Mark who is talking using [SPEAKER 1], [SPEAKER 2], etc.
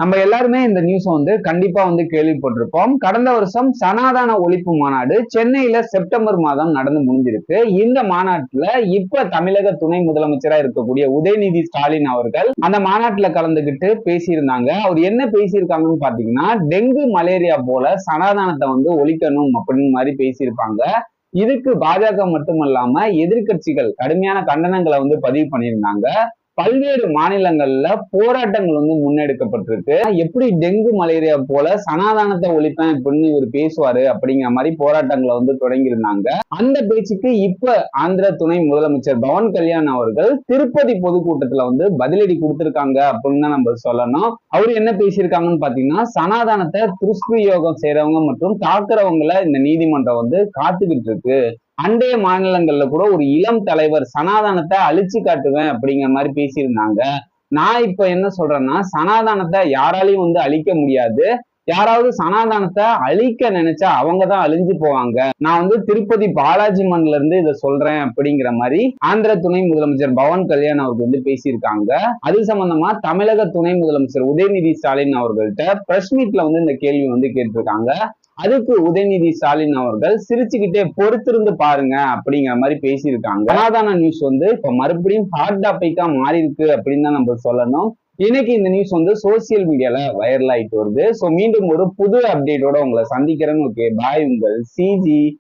[SPEAKER 1] நம்ம எல்லாருமே இந்த நியூஸை வந்து கண்டிப்பா வந்து கேள்விப்பட்டிருப்போம். கடந்த வருஷம் சனாதன ஒழிப்பு மாநாடு சென்னையில செப்டம்பர் மாதம் நடந்து முடிஞ்சிருக்கு. இந்த மாநாட்டுல இப்ப தமிழக துணை முதலமைச்சரா இருக்கக்கூடிய உதயநிதி ஸ்டாலின் அவர்கள் அந்த மாநாட்டுல கலந்துகிட்டு பேசியிருந்தாங்க. அவர் என்ன பேசியிருக்காங்கன்னு பாத்தீங்கன்னா டெங்கு மலேரியா போல சனாதானத்தை வந்து ஒழிக்கணும் அப்படின்னு மாதிரி பேசியிருப்பாங்க. இதுக்கு பாஜக மட்டுமல்லாம எதிர்க்கட்சிகள் கடுமையான கண்டனங்களை வந்து பதிவு பண்ணியிருந்தாங்க. பல்வேறு மாநிலங்கள்ல போராட்டங்கள் வந்து முன்னெடுக்கப்பட்டிருக்கு. எப்படி டெங்கு மலேரியா போல சனாதானத்தை ஒழிப்பேன் அப்படின்னு இவர் பேசுவாரு அப்படிங்கிற மாதிரி போராட்டங்களை வந்து தொடங்கியிருந்தாங்க. அந்த பேச்சுக்கு இப்ப ஆந்திர துணை முதலமைச்சர் பவன் கல்யாண் அவர்கள் திருப்பதி பொதுக்கூட்டத்துல வந்து பதிலடி கொடுத்திருக்காங்க அப்படின்னு தான் நம்ம சொல்லணும். அவர் என்ன பேசியிருக்காங்கன்னு பாத்தீங்கன்னா சனாதானத்தை துஷ்பிரயோகம் செய்யறவங்க மற்றும் தாக்குறவங்களை இந்த நீதிமன்றம் வந்து காத்துக்கிட்டு இருக்கு. அண்டைய மாநிலங்கள்ல கூட ஒரு இளம் தலைவர் சனாதானத்தை அழிச்சு காட்டுவேன் அப்படிங்கிற மாதிரி பேசியிருந்தாங்க. நான் இப்ப என்ன சொல்றேன்னா சனாதானத்தை யாராலையும் வந்து அழிக்க முடியாது. யாராவது சனாதானத்தை அழிக்க நினைச்சா அவங்க தான் அழிஞ்சு போவாங்க. நான் வந்து திருப்பதி பாலாஜி மண்ல இருந்து இதை சொல்றேன் அப்படிங்கிற மாதிரி ஆந்திர துணை முதலமைச்சர் பவன் கல்யாண் அவர்கள் வந்து பேசியிருக்காங்க. அது சம்பந்தமா தமிழக துணை முதலமைச்சர் உதயநிதி ஸ்டாலின் அவர்கள்ட்ட பிரஸ் மீட்ல வந்து இந்த கேள்வி வந்து கேட்டிருக்காங்க. அதுக்கு உதயநிதி ஸ்டாலின் அவர்கள் சிரிச்சுக்கிட்டே பொறுத்திருந்து பாருங்க அப்படிங்கிற மாதிரி பேசியிருக்காங்க. சனாதன நியூஸ் வந்து இப்ப மறுபடியும் ஹாட் டாபிக்கா மாறி இருக்கு அப்படின்னு தான் நம்ம சொல்லணும். இன்னைக்கு இந்த நியூஸ் வந்து சோசியல் மீடியால வைரல் ஆயிட்டு வருது. ஸோ மீண்டும் ஒரு புது அப்டேட்டோட உங்களை சந்திக்கிறேன்னு ஓகே பாய் உங்கள் சிஜி